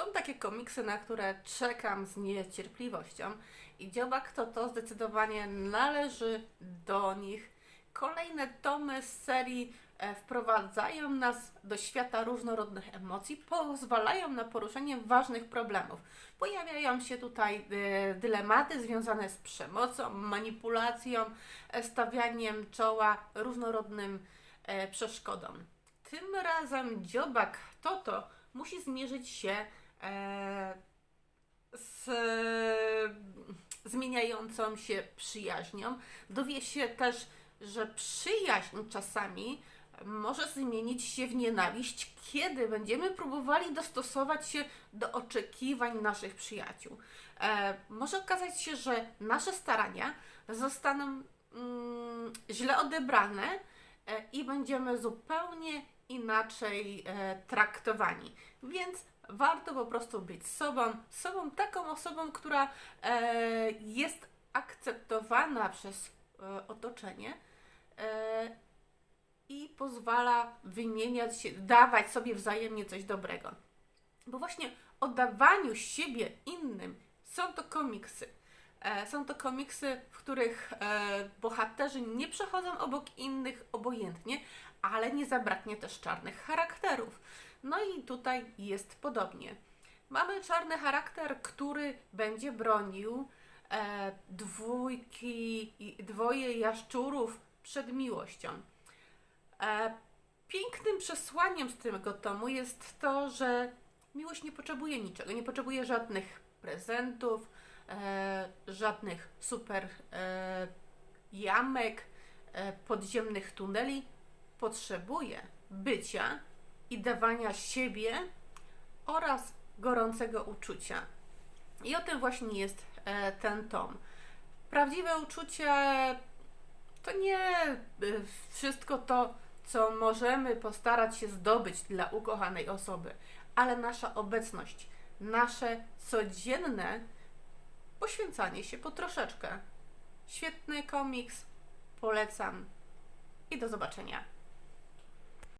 Są takie komiksy, na które czekam z niecierpliwością i Dziobak to to zdecydowanie należy do nich. Kolejne tomy z serii e, wprowadzają nas do świata różnorodnych emocji, pozwalają na poruszenie ważnych problemów. Pojawiają się tutaj e, dylematy związane z przemocą, manipulacją, e, stawianiem czoła różnorodnym przeszkodom. Tym razem dziobak Toto musi zmierzyć się z zmieniającą się przyjaźnią. Dowie się też, że przyjaźń czasami może zmienić się w nienawiść, kiedy będziemy próbowali dostosować się do oczekiwań naszych przyjaciół. E, może okazać się, że nasze starania zostaną mm, źle odebrane e, i będziemy zupełnie inaczej e, traktowani. Więc warto po prostu być sobą, sobą taką osobą, która e, jest akceptowana przez e, otoczenie e, i pozwala wymieniać się, dawać sobie wzajemnie coś dobrego. Bo właśnie o dawaniu siebie innym są to komiksy. E, Są to komiksy, w których e, bohaterzy nie przechodzą obok innych obojętnie, ale nie zabraknie też czarnych charakterów. No i tutaj jest podobnie. Mamy czarny charakter, który będzie bronił e, dwójki, dwoje jaszczurów przed miłością. Pięknym przesłaniem z tego tomu jest to, że miłość nie potrzebuje niczego, nie potrzebuje żadnych prezentów, żadnych super e, jamek, e, podziemnych tuneli. Potrzebuje bycia i dawania siebie oraz gorącego uczucia. I o tym właśnie jest e, ten tom. Prawdziwe uczucie to nie e, wszystko to, co możemy postarać się zdobyć dla ukochanej osoby, ale nasza obecność, nasze codzienne poświęcanie się po troszeczkę. Świetny komiks, polecam i do zobaczenia.